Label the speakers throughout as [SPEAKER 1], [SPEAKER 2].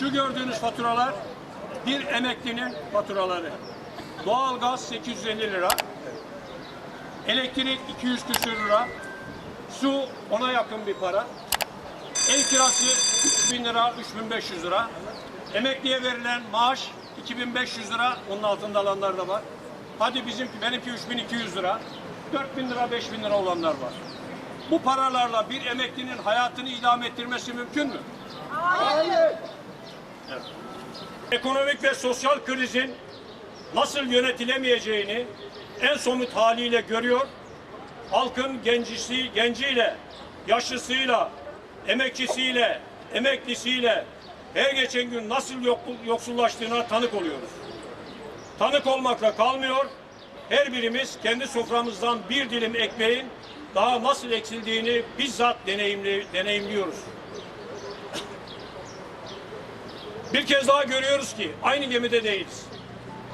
[SPEAKER 1] Şu gördüğünüz faturalar bir emeklinin faturaları. Doğalgaz 850 lira. Elektrik 200 küsür lira. Su ona yakın bir para. Ev kirası 3000 lira, 3500 lira. Emekliye verilen maaş 2500 lira, onun altında alanlar da var. Hadi bizimki, benimki 3200 lira. 4000 lira, 5000 lira olanlar var. Bu paralarla bir emeklinin hayatını idame ettirmesi mümkün mü? Evet. Ekonomik ve sosyal krizin nasıl yönetilemeyeceğini en somut haliyle görüyor. Halkın gencisi, genciyle, yaşlısıyla, emekçisiyle, emeklisiyle her geçen gün nasıl yok- yoksullaştığına tanık oluyoruz. Tanık olmakla kalmıyor, her birimiz kendi soframızdan bir dilim ekmeğin daha nasıl eksildiğini bizzat deneyimli, deneyimliyoruz. Bir kez daha görüyoruz ki aynı gemide değiliz.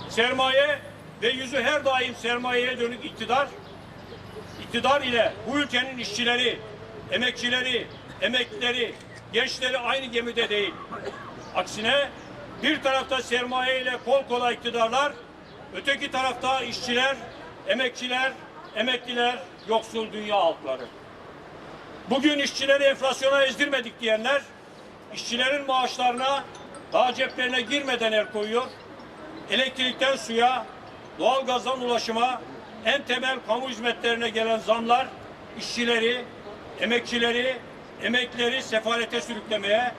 [SPEAKER 1] Sermaye ve yüzü her daim sermayeye dönük iktidar, iktidar ile bu ülkenin işçileri, emekçileri, emeklileri, gençleri aynı gemide değil. Aksine bir tarafta sermaye ile kol kola iktidarlar, öteki tarafta işçiler, emekçiler, emekliler, yoksul dünya halkları. Bugün işçileri enflasyona ezdirmedik diyenler, işçilerin maaşlarına daha ceplerine girmeden el koyuyor. Elektrikten suya, doğalgazdan ulaşıma, en temel kamu hizmetlerine gelen zamlar işçileri, emekçileri, emeklileri sefalete sürüklemeye,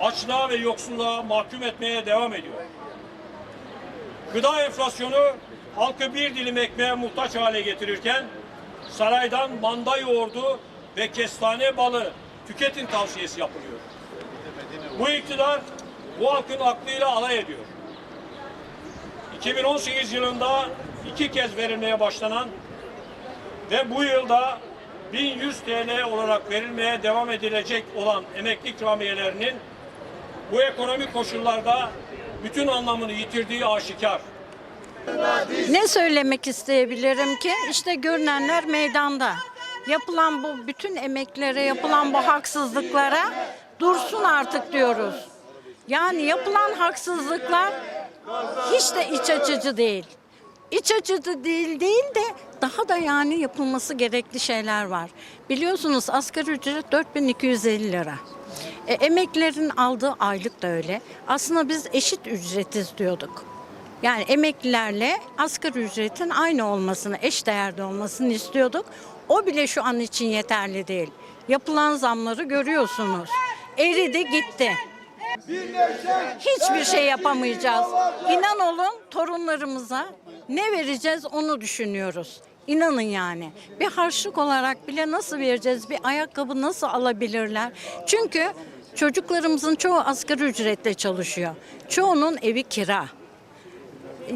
[SPEAKER 1] açlığa ve yoksulluğa mahkum etmeye devam ediyor. Gıda enflasyonu halkı bir dilim ekmeğe muhtaç hale getirirken saraydan manda yoğurdu ve kestane balı tüketin tavsiyesi yapılıyor. Bu iktidar bu halkın aklıyla alay ediyor. 2018 yılında iki kez verilmeye başlanan ve bu yılda 1100 TL olarak verilmeye devam edilecek olan emekli ikramiyelerinin bu ekonomik koşullarda bütün anlamını yitirdiği aşikar.
[SPEAKER 2] Ne söylemek isteyebilirim ki? İşte görünenler meydanda. Yapılan bu bütün emeklere, yapılan bu haksızlıklara dursun artık diyoruz. Yani yapılan haksızlıklar hiç de iç açıcı değil. İç açıcı değil değil de daha da yani yapılması gerekli şeyler var. Biliyorsunuz asgari ücret 4250 lira. E, emeklilerin aldığı aylık da öyle. Aslında biz eşit ücretiz diyorduk. Yani emeklilerle asgari ücretin aynı olmasını, eş değerde olmasını istiyorduk. O bile şu an için yeterli değil. Yapılan zamları görüyorsunuz. Eridi gitti. Hiçbir şey yapamayacağız. İnan olun torunlarımıza ne vereceğiz onu düşünüyoruz. İnanın yani. Bir harçlık olarak bile nasıl vereceğiz? Bir ayakkabı nasıl alabilirler? Çünkü çocuklarımızın çoğu asgari ücretle çalışıyor. Çoğunun evi kira.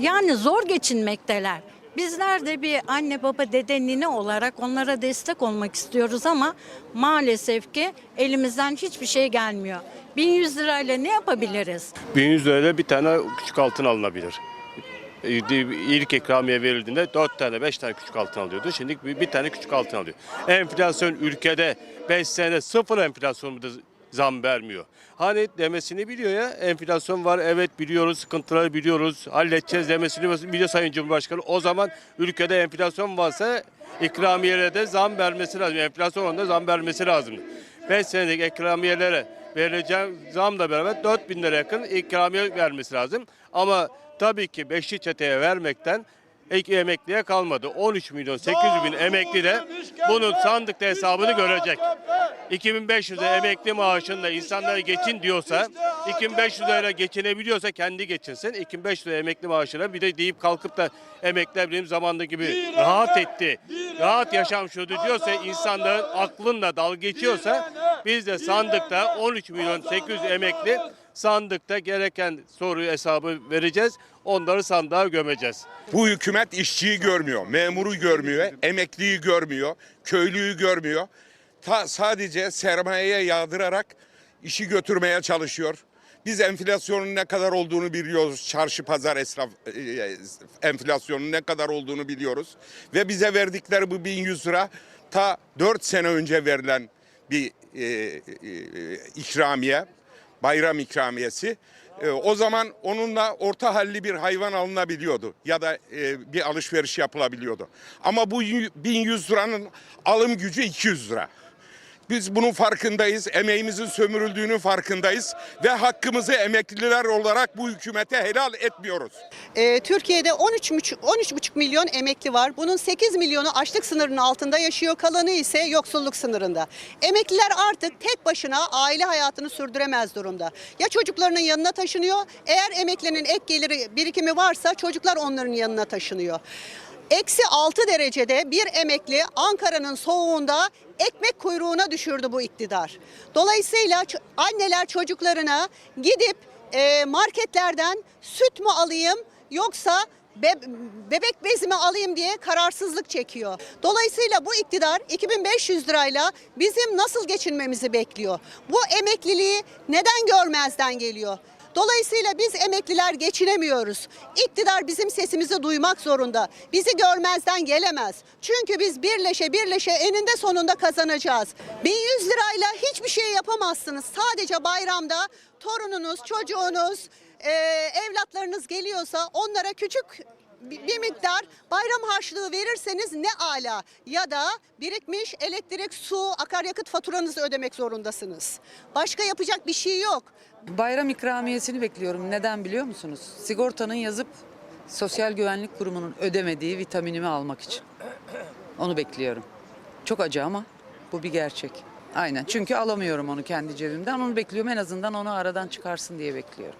[SPEAKER 2] Yani zor geçinmekteler. Bizler de bir anne baba dede nine olarak onlara destek olmak istiyoruz ama maalesef ki elimizden hiçbir şey gelmiyor. 1100 lirayla ne yapabiliriz?
[SPEAKER 3] 1100 lirayla bir tane küçük altın alınabilir. Ee, İlk ikramiye verildiğinde 4 tane 5 tane küçük altın alıyordu. Şimdi bir, tane küçük altın alıyor. Enflasyon ülkede 5 sene sıfır enflasyon zam vermiyor. Hani demesini biliyor ya enflasyon var evet biliyoruz sıkıntıları biliyoruz halledeceğiz demesini biliyor Sayın Cumhurbaşkanı. O zaman ülkede enflasyon varsa ikramiyelere de zam vermesi lazım. Enflasyon oranında zam vermesi lazım. 5 senelik ikramiyelere vereceğim zamla beraber 4 bin lira yakın ikramiye vermesi lazım. Ama tabii ki beşli çeteye vermekten ek emekliye kalmadı. 13 milyon 800 bin emekli de bunun sandıkta hesabını görecek. 2500 lira emekli maaşında insanlara geçin diyorsa, 2500 lirayla geçinebiliyorsa kendi geçinsin. 2500 lira emekli maaşına bir de deyip kalkıp da emekliler benim zamanda gibi rahat etti, rahat yaşam sürdü diyorsa insanların aklınla dalga geçiyorsa biz de sandıkta 13 milyon 800 emekli sandıkta gereken soruyu hesabı vereceğiz. Onları sandığa gömeceğiz.
[SPEAKER 4] Bu hükümet işçiyi görmüyor, memuru görmüyor, emekliyi görmüyor, köylüyü görmüyor. Ta sadece sermayeye yağdırarak işi götürmeye çalışıyor. Biz enflasyonun ne kadar olduğunu biliyoruz. Çarşı pazar esnaf e, enflasyonun ne kadar olduğunu biliyoruz. Ve bize verdikleri bu 1100 lira ta 4 sene önce verilen bir e, e, ikramiye. bayram ikramiyesi. E, o zaman onunla orta halli bir hayvan alınabiliyordu ya da e, bir alışveriş yapılabiliyordu. Ama bu y- 1100 liranın alım gücü 200 lira. Biz bunun farkındayız, emeğimizin sömürüldüğünün farkındayız ve hakkımızı emekliler olarak bu hükümete helal etmiyoruz.
[SPEAKER 5] Ee, Türkiye'de 13,5 13,5 milyon emekli var. Bunun 8 milyonu açlık sınırının altında yaşıyor. Kalanı ise yoksulluk sınırında. Emekliler artık tek başına aile hayatını sürdüremez durumda. Ya çocuklarının yanına taşınıyor. Eğer emeklinin ek geliri birikimi varsa çocuklar onların yanına taşınıyor. Eksi 6 derecede bir emekli Ankara'nın soğuğunda ekmek kuyruğuna düşürdü bu iktidar. Dolayısıyla anneler çocuklarına gidip e, marketlerden süt mü alayım yoksa be- bebek bezi mi alayım diye kararsızlık çekiyor. Dolayısıyla bu iktidar 2500 lirayla bizim nasıl geçinmemizi bekliyor. Bu emekliliği neden görmezden geliyor? Dolayısıyla biz emekliler geçinemiyoruz. İktidar bizim sesimizi duymak zorunda. Bizi görmezden gelemez. Çünkü biz birleşe birleşe eninde sonunda kazanacağız. 1100 lirayla hiçbir şey yapamazsınız. Sadece bayramda torununuz, çocuğunuz, e, evlatlarınız geliyorsa onlara küçük bir miktar bayram harçlığı verirseniz ne ala ya da birikmiş elektrik, su, akaryakıt faturanızı ödemek zorundasınız. Başka yapacak bir şey yok.
[SPEAKER 6] Bayram ikramiyesini bekliyorum. Neden biliyor musunuz? Sigortanın yazıp Sosyal Güvenlik Kurumu'nun ödemediği vitaminimi almak için. Onu bekliyorum. Çok acı ama bu bir gerçek. Aynen. Çünkü alamıyorum onu kendi cebimden. Onu bekliyorum en azından onu aradan çıkarsın diye bekliyorum.